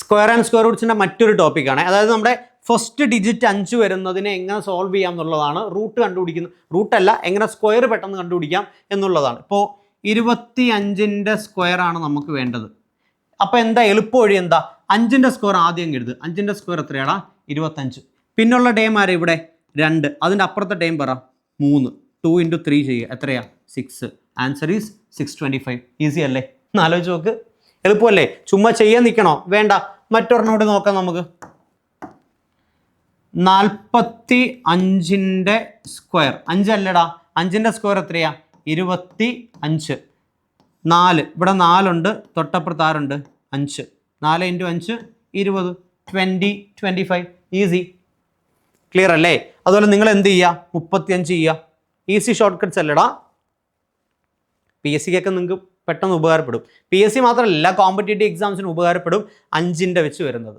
Square and square റൂട്ട്സിന്റെ മറ്റൊരു ടോപ്പിക്കാണ് അതായത് നമ്മുടെ ഫസ്റ്റ് ഡിജിറ്റ് അഞ്ച് വരുന്നതിനെ എങ്ങനെ സോൾവ് ചെയ്യാം എന്നുള്ളതാണ്. റൂട്ട് കണ്ടുപിടിക്കുന്നത് റൂട്ടല്ല എങ്ങനെ സ്ക്വയർ പെട്ടെന്ന് കണ്ടുപിടിക്കാം എന്നുള്ളതാണ്. ഇപ്പോൾ ഇരുപത്തി അഞ്ചിന്റെ സ്ക്വയർ ആണ് നമുക്ക് വേണ്ടത്. അപ്പോൾ എന്താ? എളുപ്പ വഴി എന്താ? അഞ്ചിന്റെ സ്ക്വയർ ആദ്യം കരുത് അഞ്ചിന്റെ സ്ക്വയർ എത്രയാടാ ഇരുപത്തഞ്ച് പിന്നുള്ള ടൈം ആരാ ഇവിടെ? രണ്ട്. അതിന്റെ അപ്പുറത്തെ ടൈം പറ. മൂന്ന്. ടു ഇന്റു ത്രീ ചെയ്യുക. എത്രയാ? Six answer is six twenty five easy അല്ലേ? ഒന്ന് നോക്ക്. എളുപ്പമല്ലേ? ചുമ്മാ ചെയ്യാൻ നിൽക്കണോ? വേണ്ട. മറ്റൊരെണ്ണോട് നോക്കാം നമുക്ക്. നാൽപ്പത്തി അഞ്ചിന്റെ സ്ക്വയർ അഞ്ചല്ലടാ അഞ്ചിന്റെ സ്ക്വയർ എത്രയാ? ഇരുപത്തി അഞ്ച് നാല്. ഇവിടെ നാലുണ്ട്. തൊട്ടപ്പുറത്ത് ആറുണ്ട് അഞ്ച്. നാല് ഇന്റു അഞ്ച് ഇരുപത്. Twenty twenty five easy. Clear അല്ലേ അതുപോലെ നിങ്ങൾ എന്ത് ചെയ്യുക? മുപ്പത്തിയഞ്ച് ചെയ്യുക. ഈസി ഷോർട്ട് കട്ട്സ് അല്ലടാ. പി എസ് സിക്കൊക്കെ നിങ്ങൾക്ക് പെട്ടെന്ന് ഉപകാരപ്പെടും. പി എസ് സി മാത്രമല്ല എല്ലാ കോമ്പറ്റേറ്റീവ് എക്സാംസിനും ഉപകാരപ്പെടും അഞ്ചിന്റെ വെച്ച് വരുന്നത്.